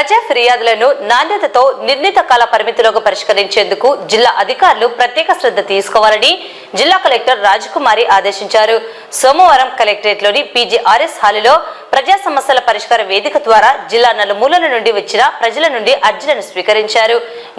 ప్రజా ఫిర్యాదులను నాణ్యతతో నిర్ణీత కాల పరిమితిలోకి పరిష్కరించేందుకు జిల్లా అధికారులు ప్రత్యేక శ్రద్ధ తీసుకోవాలని జిల్లా కలెక్టర్ రాజకుమారి ఆదేశించారు. సోమవారం కలెక్టరేట్లోని పీజీఆర్ఎస్ హాలులో ప్రజా సమస్యల పరిష్కార వేదిక ద్వారా జిల్లా నలుమూలల నుండి వచ్చిన ప్రజల నుండి అర్జీలను స్వీకరించారు.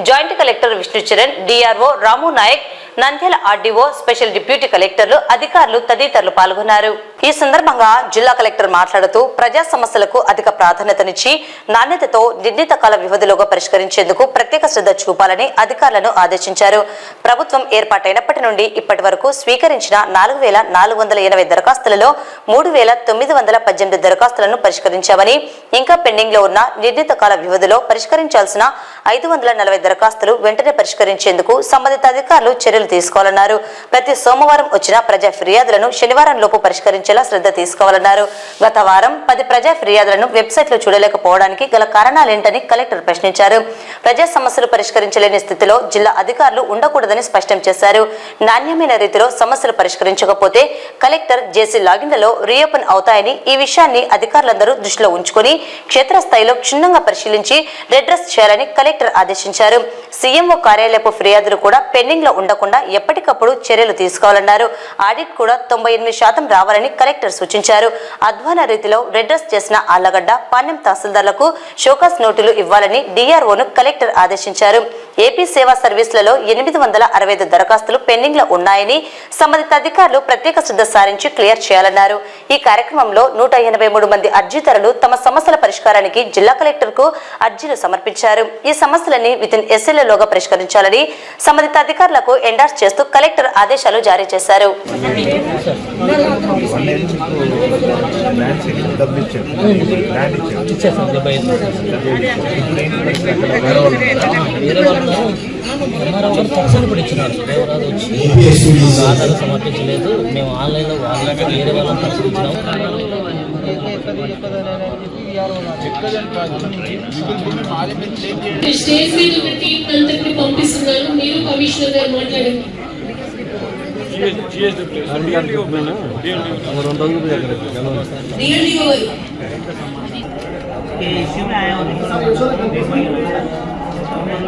Joint collector Vishnu Charan DRO Ramu Nayak Nandyal RDO special deputy కలెక్టర్లు అధికారులు తదితరులు పాల్గొన్నారు. ఈ సందర్భంగా జిల్లా కలెక్టర్ మాట్లాడుతూ ప్రజా సమస్యలకు అధిక ప్రాధాన్యతనిచ్చి నాణ్యతతో నిర్ణీత కాల వ్యవధిలోగా పరిష్కరించేందుకు ప్రత్యేక శ్రద్ధ చూపాలని అధికారులను ఆదేశించారు. ప్రభుత్వం ఏర్పాటైనప్పటి నుండి ఇప్పటి వరకు స్వీకరించిన నాలుగు వేల నాలుగు వందల ఎనభై దరఖాస్తులలో మూడు వేల తొమ్మిది వందల పద్దెనిమిది దరఖాస్తులను పరిష్కరించామని ఇంకా పెండింగ్లో ఉన్న నిర్ణీత కాల వ్యవధిలో పరిష్కరించాల్సిన ఐదు వందల నలభై దరఖాస్తులు వెంటనే పరిష్కరించేందుకు సంబంధిత అధికారులు చర్యలు తీసుకోవాలన్నారు. ప్రతి సోమవారం వచ్చిన ప్రజా ఫిర్యాదులను శనివారం లోపు పరిష్కరించేలా శ్రద్ధ తీసుకోవాలన్నారు. గత వారం పది ప్రజా ఫిర్యాదులను వెబ్ వెబ్సైట్లో చూడలేకపోవడానికి గల కారణాలేంటని కలెక్టర్ ప్రశ్నించారు. ప్రజా సమస్యలు పరిష్కరించలేని స్థితిలో జిల్లా అధికారులు ఉండకూడదని స్పష్టం చేశారు. నాణ్యమైన రీతిలో సమస్యలు పరిష్కరించకపోతే కలెక్టర్ జేసీ లాగిన్లలో రీఓపెన్ అవుతాయని ఈ విషయాన్ని అధికారులందరూ దృష్టిలో ఉంచుకొని క్షేత్రస్థాయిలో క్షుణ్ణంగా పరిశీలించి రెడ్రెస్ చేయాలని కలెక్టర్ ఆదేశించారు. సీఎంఓ కార్యాలయపు ఫిర్యాదులు కూడా పెండింగ్లో ఉండకుండా ఎప్పటికప్పుడు చర్యలు తీసుకోవాలన్నారు. ఆడిట్ కూడా తొంభై ఎనిమిది శాతం రావాలని కలెక్టర్ సూచించారు. అధ్వాన రీతిలో రెడ్రెస్ చేసిన ఆళ్ళగడ్డ పాణ్యం తహసీల్దార్లకు షోకాస్ నోటీలు ఇవ్వాలని డిఆర్ఓను కలెక్టర్ ఆదేశించారు. ఏపీ సేవా సర్వీసులలో ఎనిమిది వందల అరవై ఐదు దరఖాస్తులు పెండింగ్లో ఉన్నాయని సంబంధిత అధికారులు ప్రత్యేక శ్రద్ధ సారించి క్లియర్ చేయాలన్నారు. ఈ కార్యక్రమంలో నూట ఎనభై మూడు మంది అర్జీదారులు తమ సమస్యల పరిష్కారానికి జిల్లా కలెక్టర్కు అర్జీలు సమర్పించారు. ఈ సమస్యలని వితిన్ ఎస్ఎల్ఏలోగా పరిష్కరించాలని సంబంధిత అధికారులకు ఎండార్స్ చేస్తూ కలెక్టర్ ఆదేశాలు జారీ చేశారు. ఇచ్చారు వాళ్ళు ఎంఆర్ఓ గారు తక్షణ కూడా ఇచ్చినారు దేవరాజు వచ్చి ఆధారం సమర్పించలేదు మేము ఆన్లైన్లో వాళ్ళకి వేరే వాళ్ళని పరిశీలించినాము స్టేజ్ మీద ఉన్న టీం అంతటిని పంపిస్తున్నాను మీరు కమిషనర్ గారు మాట్లాడండి డిఎల్డిఓ